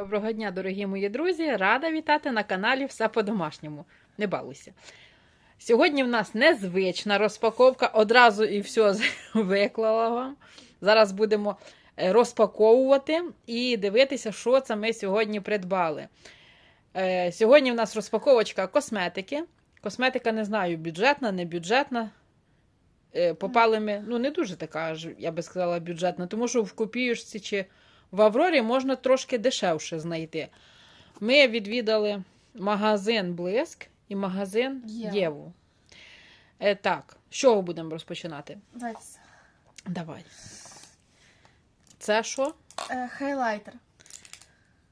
Доброго дня, дорогі мої друзі! Рада вітати на каналі Все по-домашньому. Не балуйся. Сьогодні в нас незвична розпаковка. Одразу і все виклала вам. Зараз будемо е, розпаковувати і дивитися, що це ми сьогодні придбали. Е, Сьогодні в нас розпаковочка косметики. Косметика, не знаю, бюджетна, не бюджетна. Е, Попали ми, ну, не дуже така, я би сказала, бюджетна, тому що в копіюшці чи в Аврорі можна трошки дешевше знайти. Ми відвідали магазин Блиск і магазин Єва. Єву. Е, так, з чого будемо розпочинати? Давайте. Давай. Це що? Е, хайлайтер.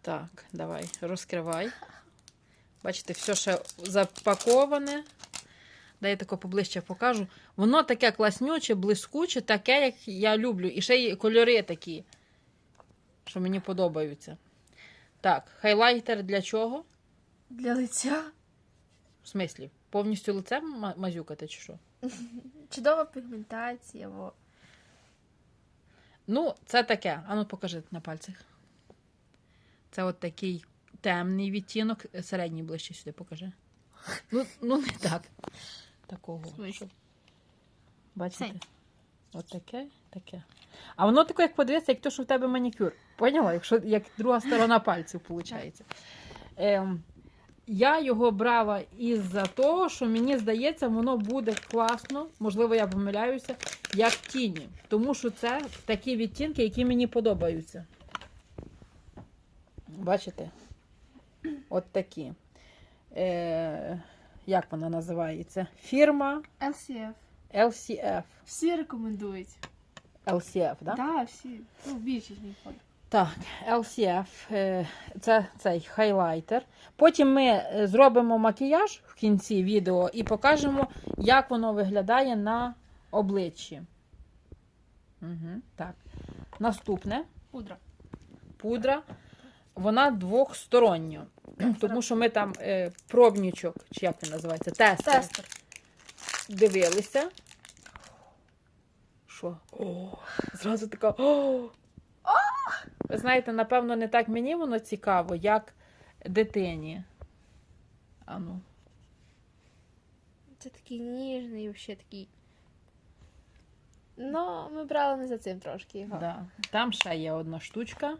Так, давай, розкривай. Бачите, все ще запаковане. Дай я тако поближче покажу. Воно таке класнюче, блискуче, таке, як я люблю. І ще й кольори такі, що мені подобаються. Так, хайлайтер для чого? Для лиця. В смислі? Повністю лице мазюкати чи що? Чудова пігментація. Во. Ну, це таке. Ану, покажи на пальцях. Це от такий темний відтінок. Середній ближче сюди покажи. Ну, ну не так. Такого. Бачите? От таке, таке. А воно таке, як подивитися, як то, що в тебе манікюр. Поняла? Якщо як друга сторона пальців, виходить. Ем, я його брала із-за того, що мені здається, воно буде класно, можливо, я помиляюся, як тіні. Тому що це такі відтінки, які мені подобаються. Бачите? От такі. Е, як вона називається? Фірма LCF. LCF. Всі рекомендують. LCF, Так, да? да, всі. Ну, більшість мій ходить. Так, LCF. е, Це цей хайлайтер. Потім ми е, зробимо макіяж в кінці відео і покажемо, як воно виглядає на обличчі. Угу, так. Наступне Пудра. пудра. Вона двохстороння. Тому що ми там е, пробнічок, чи як він називається, тестер, Тестер. дивилися. Що? О, зразу така. О! Ви знаєте, напевно, не так мені воно цікаво, як дитині. Ану. Це такий ніжний, взагалі такий. Ну, ми брали не за цим трошки його. Да. Там ще є одна штучка.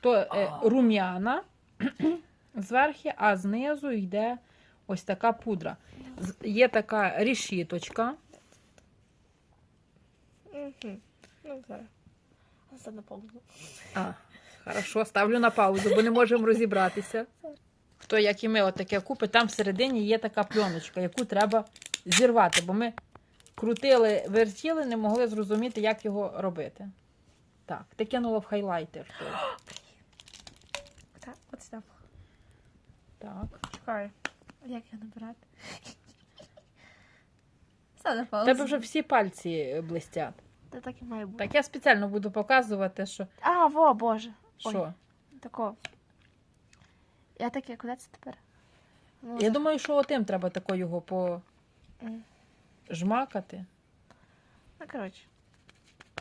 То е, рум'яна зверху, а знизу йде ось така пудра. З- Є така рішіточка. Угу. Ну, зараз. Це на паузу. А, хорошо, ставлю на паузу, бо не можемо розібратися. Хто, як і ми, отаке купить, там всередині є така пленочка, яку треба зірвати, бо ми крутили, вертіли, не могли зрозуміти, як його робити. Так, ти кинула в хайлайтер. той. Так, от сюди. Так. Чекай. Як його набирати? На У тебе вже всі пальці блистять. Та так і має бути. Так я спеціально буду показувати, що. А, во, боже. Ой. що. Тако. Я таке, куди це тепер? Ну, Я за- думаю, що отим треба тако його М. пожмакати. Ну, коротше.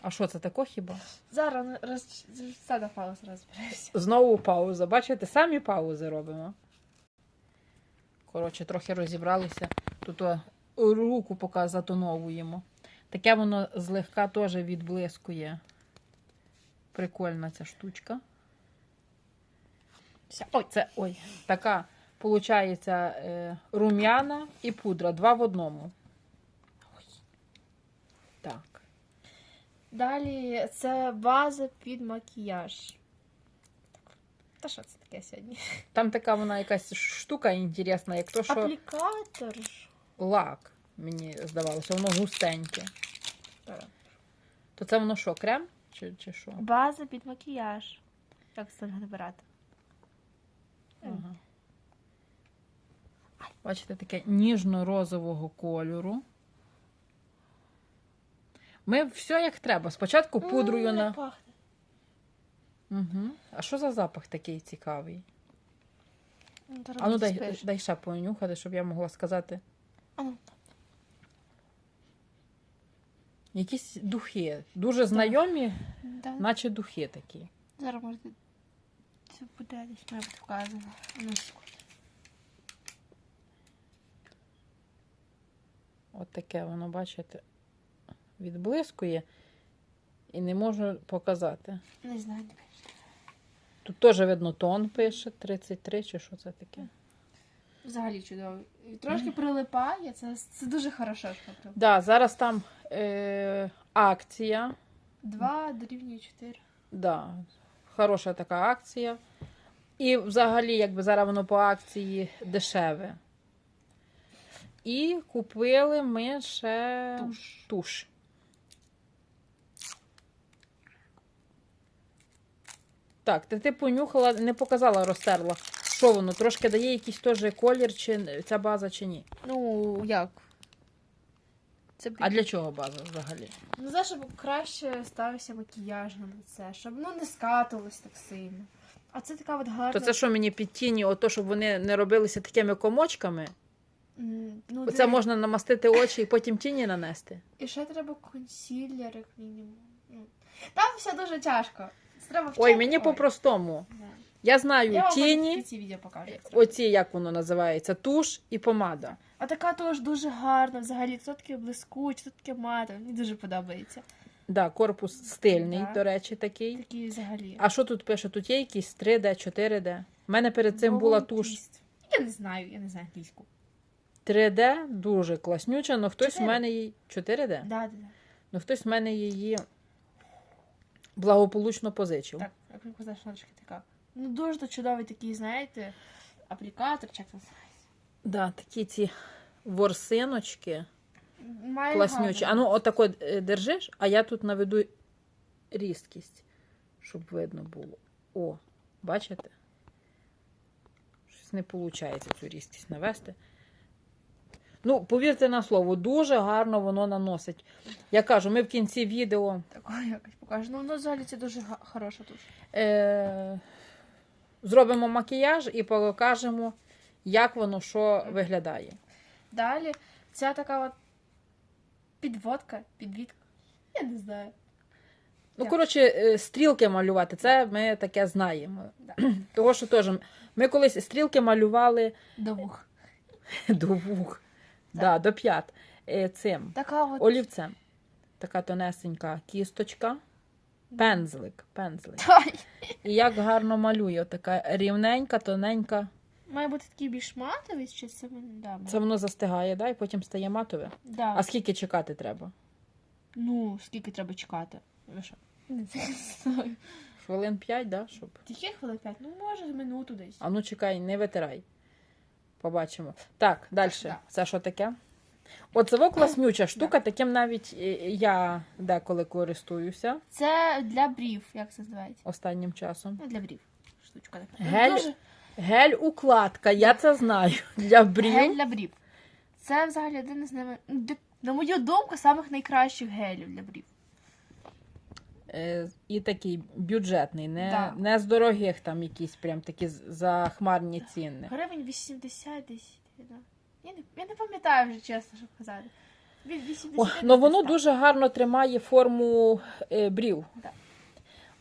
А що це тако хіба? Зараз роз... все на паузу розберемося. Знову пауза. Бачите, самі паузи робимо. Коротше, трохи розібралися. Тут о, руку поки затоновуємо. Таке воно злегка теж відблискує. Прикольна ця штучка. Ой, це ой, така, виходить, е, рум'яна і пудра. Два в одному. Ой. Так. Далі це база під макіяж. Та що це таке сьогодні? Там така вона якась штука інтересна, як то, що. Аплікатор. лак, мені здавалося, воно густеньке. То це воно що, крем? Чи, чи що? База під макіяж. Як це набирати? Ага. Бачите, таке ніжно-розового кольору. Ми все як треба. Спочатку пудрою на. пахне. Угу. А що за запах такий цікавий? Ну, А ну дай, дай ще понюхати, щоб я могла сказати. А ну. Якісь духи. Дуже знайомі, Да. наче духи такі. Зараз можете це буде десь має бути вказано. Ну, секунду. От таке воно, бачите, відблискує і не можу показати. Не знаю, не бачу. Тут теж видно тон пише, 33 чи що це таке. Взагалі чудово. І Трошки прилипає, це, це дуже хорошо, прилипає. Да, зараз там е, акція. Два дорівнює чотири. Да, хороша така акція. І взагалі, якби зараз воно по акції дешеве. І купили ми ще Туш. туш. Так, ти, ти понюхала, не показала, розтерла. Що воно? Трошки дає якийсь теж колір, чи ця база, чи ні. Ну, як? Це А для чого база взагалі? Ну, за щоб краще ставився макіяж на лице, щоб ну не скатувалось так сильно. А це така от гарна. То це що мені під тіні, ото, щоб вони не робилися такими комочками? М, Ну, Оце диви. можна намастити очі і потім тіні нанести. І ще треба консилер, як мінімум. Ну, Там все дуже тяжко. Це Треба Ой, вчити. мені по-простому. Да. Я знаю Я вам тіні, ці відео покажу. як треба. оці, як воно називається, туш і помада. А така теж дуже гарна взагалі. Тут таке блискуче, тут таке мати. Мені дуже подобається. Да, корпус стильний, Да. до речі, такий. Такі взагалі. А що тут пише? Тут є якісь 3D, 4D. У мене перед цим була Gold туш Twist. Я не знаю, я не знаю англійську. 3D, дуже класнюча, але хтось у 4D? мене її. 4D? Да, да, да. Ну хтось в мене її благополучно позичив. Так, як ви казали, шнурочки така. Ну дуже чудовий такий, знаєте, аплікатор, як називається. Да, такі ці ворсиночки. Має класнючі. А ну, отако е, держиш, а я тут наведу різкість, щоб видно було. О, бачите? Щось не виходить цю різкість навести. Ну, повірте на слово, дуже гарно воно наносить. Я кажу, ми в кінці відео Такого якось покажу. Ну, воно взагалі це дуже га- хороша туш. е- зробимо макіяж і покажемо, як воно що виглядає. Далі ця така от підводка, підвідка. Я не знаю. Ну, Так. коротше, е, стрілки малювати, це ми таке знаємо. Да. Того, що теж ми колись стрілки малювали До вух. до вух, да, до п'ят. е, Цим Така от. олівцем. Така тонесенька кісточка, пензлик, пензлик. І як гарно малює, така рівненька, тоненька. Має бути такий більш матовий, чи це да, Це воно застигає, да, і потім стає матове. да. А скільки чекати треба? Ну, скільки треба чекати? Ви що? Хвилин 5, да, щоб. Тільки хвилин 5, ну може минуту десь. А ну чекай, не витирай. Побачимо. Так, далі. Да. Це що таке? Оце класнюча штука, таким навіть е, я деколи користуюся Це для брів, як це називається? останнім часом. Ну, для брів. Штучка така. Гель, гель-укладка, я це знаю. Для брів. Гель для брів. Це взагалі один із ними, на мою думку, самих найкращих гелів для брів. Е, І такий бюджетний, не, Да. не з дорогих там якісь прям такі захмарні ціни. Гривень 80 десь. Да. Я не, я не пам'ятаю вже чесно, щоб казати. Від 80 О, ну воно 100. дуже гарно тримає форму е, брів. Да.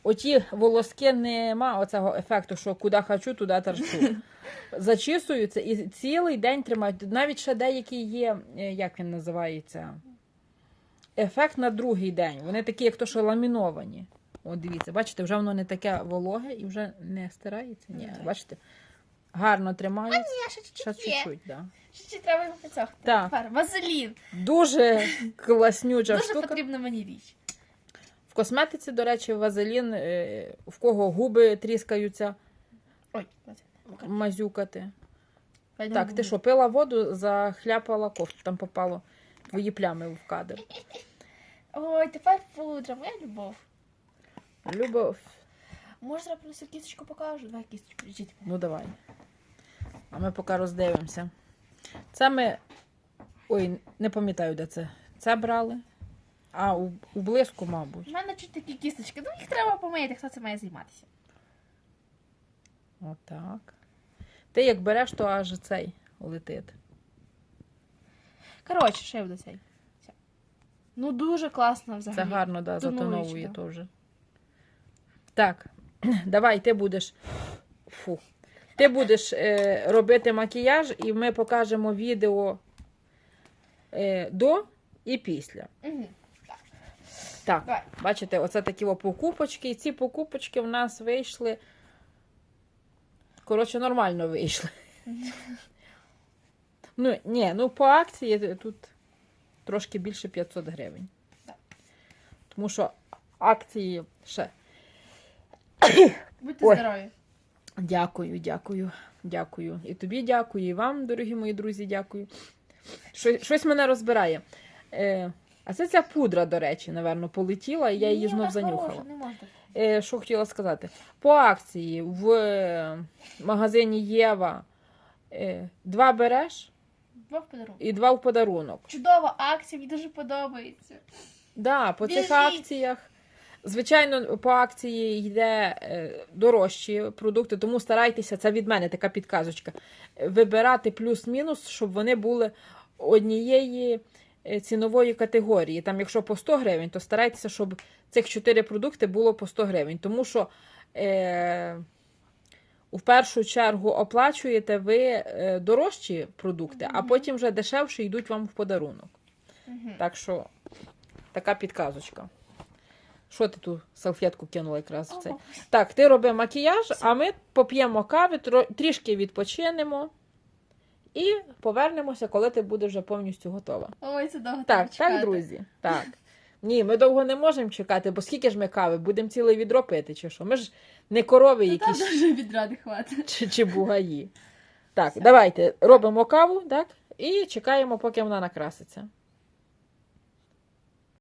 Оті волоски нема оцього ефекту, що куди хочу, туди торчу. Зачісуються і цілий день тримають. Навіть ще деякі є, е, як він називається, ефект на другий день. Вони такі, як то, що ламіновані. От дивіться, бачите, вже воно не таке вологе і вже не стирається. Ні, Так. бачите? Гарно тримається. Ні, ще Ще чуть-чуть є. чуть-чуть, да. Ще треба його підсохти. Так. Тепер вазелін. Дуже класнюча Дуже штука. потрібна мені річ. В косметиці, до речі, вазелін, е, в кого губи тріскаються, Ой, мазюкати. Я Так, ти що, пила воду, захляпала кофту, там попало твої плями в кадр. Ой, тепер пудра, моя любов. Любов. Може, треба принести кісточку покажу? Давай кісточку, лежіть. Ну давай. А ми поки роздивимося. Це ми. Ой, не пам'ятаю, де це. Це брали. А, у, у блиску, мабуть. У мене чуть такі кісточки, ну їх треба помити, хто це має займатися. Отак. Ти як береш, то аж цей летить. Коротше, ще буде цей. Все. Ну, дуже класно взагалі. Це гарно, да, затоновує теж. Так, давай, ти будеш Фу. Ти будеш е, робити макіяж, і ми покажемо відео е, до і після. Угу. Так, Давай. бачите, оце такі о покупочки. І ці покупочки в нас вийшли. Коротше, нормально вийшли. Ну, ні, ну по акції тут трошки більше 500 гривень. Тому що акції ще. Будьте Ой. здорові. Дякую, дякую, дякую. І тобі дякую, і вам, дорогі мої друзі, дякую. Що, щось мене розбирає. Е, а це ця пудра, до речі, напевно, полетіла, і я її Ні, знов занюхала. Е, що хотіла сказати? По акції в е, магазині Єва е, два береш Два в подарунок. і два в подарунок. Чудова акція, мені дуже подобається. Да, по цих Біжіть! акціях. Звичайно, по акції йде е, дорожчі продукти, тому старайтеся, це від мене така підказочка. Вибирати плюс-мінус, щоб вони були однієї е, цінової категорії. Там, якщо по 100 гривень, то старайтеся, щоб цих 4 продукти було по 100 гривень. Тому що е, в першу чергу оплачуєте ви е, дорожчі продукти, а потім вже дешевше йдуть вам в подарунок. Так що така підказочка. Що ти ту салфетку кинула якраз в цей? Так, ти роби макіяж, а ми поп'ємо кави, трішки відпочинемо і повернемося, коли ти будеш вже повністю готова. Ой, це довго Так, так, друзі. Так. Ні, ми довго не можемо чекати, бо скільки ж ми кави? Будемо ціле відро пити, чи що? Ми ж не корови Та там якісь дуже відради хватить. чи, чи бугаї. Так, давайте робимо каву, так? І чекаємо, поки вона накраситься.